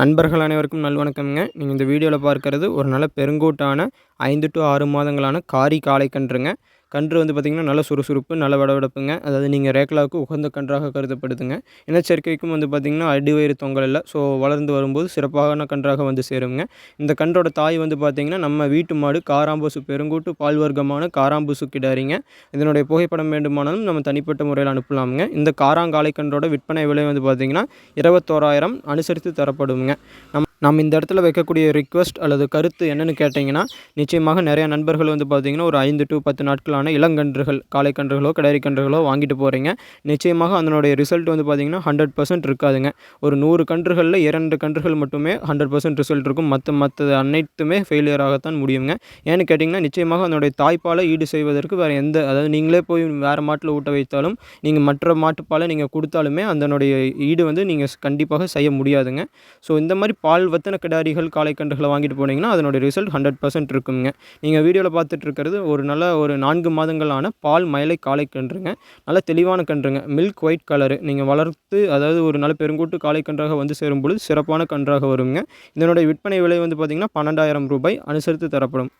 நண்பர்கள் அனைவருக்கும் நல்வணக்கம்ங்க. நீங்கள் இந்த வீடியோவில் பார்க்கறது ஒரு நல்ல பெருங்கூட்டான ஐந்து டு ஆறு மாதங்களான காரி காளைக்கன்றுங்க. கன்று வந்து பார்த்திங்கன்னா நல்ல சுறுசுறுப்பு நல்ல வடவடப்புங்க. அதாவது நீங்கள் ரேக்லாவுக்கு உகந்த கன்றாக கருதப்படுதுங்க. இனச்சேர்க்கைக்கும் வந்து பார்த்திங்கன்னா அடிவயிறு தொங்கல் இல்லை. ஸோ வளர்ந்து வரும்போது சிறப்பான கன்றாக வந்து சேருங்க. இந்த கன்றோட தாய் வந்து பார்த்திங்கன்னா நம்ம வீட்டு மாடு காராம்பூசு பெருங்கூட்டு பால் வர்க்கமான காராம்பூசு கிடாரிங்க. இதனுடைய புகைப்படம் வேண்டுமானாலும் நம்ம தனிப்பட்ட முறையில் அனுப்பலாமுங்க. இந்த காராங்காலை கன்றோட விற்பனை விலை வந்து பார்த்திங்கன்னா இருபத்தோராயிரம் அனுசரித்து தரப்படுங்க. நம்ம நம்ம இந்த இடத்துல வைக்கக்கூடிய ரிக்வஸ்ட் அல்லது கருத்து என்னென்னு கேட்டிங்கன்னா நிச்சயமாக நிறையா நண்பர்கள் வந்து பார்த்திங்கன்னா ஒரு ஐந்து டு பத்து நாட்களான இளங்கன்றுகள் காளைக்கன்றுகளோ கிடாரி கன்றுகளோ வாங்கிட்டு போகிறீங்க நிச்சயமாக அதனுடைய ரிசல்ட் வந்து பார்த்திங்கன்னா ஹண்ட்ரட் பர்சன்ட் இருக்காதுங்க. ஒரு நூறு கன்றுகளில் இரண்டு கன்றுகள் மட்டுமே ஹண்ட்ரட் பர்சன்ட் ரிசல்ட் இருக்கும். மற்ற மற்ற அனைத்துமே ஃபெயிலியராகத்தான் முடியுங்க. ஏன்னு கேட்டிங்கன்னா நிச்சயமாக அதனுடைய தாய்ப்பாலை ஈடு செய்வதற்கு வேறு எந்த அதாவது நீங்களே போய் வேறு மாட்டில் ஊட்ட வைத்தாலும் நீங்கள் மற்ற மாட்டுப்பாலை நீங்கள் கொடுத்தாலுமே அதனுடைய ஈடு வந்து நீங்கள் கண்டிப்பாக செய்ய முடியாதுங்க. ஸோ இந்த மாதிரி பால் வத்தன கிடாரிகள் காலைக்கன்றுகளை வாங்கிட்டு போனீங்கன்னா அதனுடைய ரிசல்ட் ஹண்ட்ரட் பர்சன்ட் இருக்குங்க. நீங்கள் வீடியோவில் பார்த்துட்டு இருக்கிறது ஒரு நல்ல ஒரு நான்கு மாதங்களான பால் மயிலை காலைக்கன்றுங்க. நல்ல தெளிவான கன்றுங்க. மில்க் ஒயிட் கலரு நீங்கள் வளர்த்து அதாவது ஒரு நல்ல பெருங்கூட்டு காலைக்கன்றாக வந்து சேரும் பொழுது சிறப்பான கன்றாக வருங்க. இதனுடைய விற்பனை விலை வந்து பார்த்திங்கன்னா பன்னெண்டாயிரம் ரூபாய். அனுசரித்து தரப்படும்.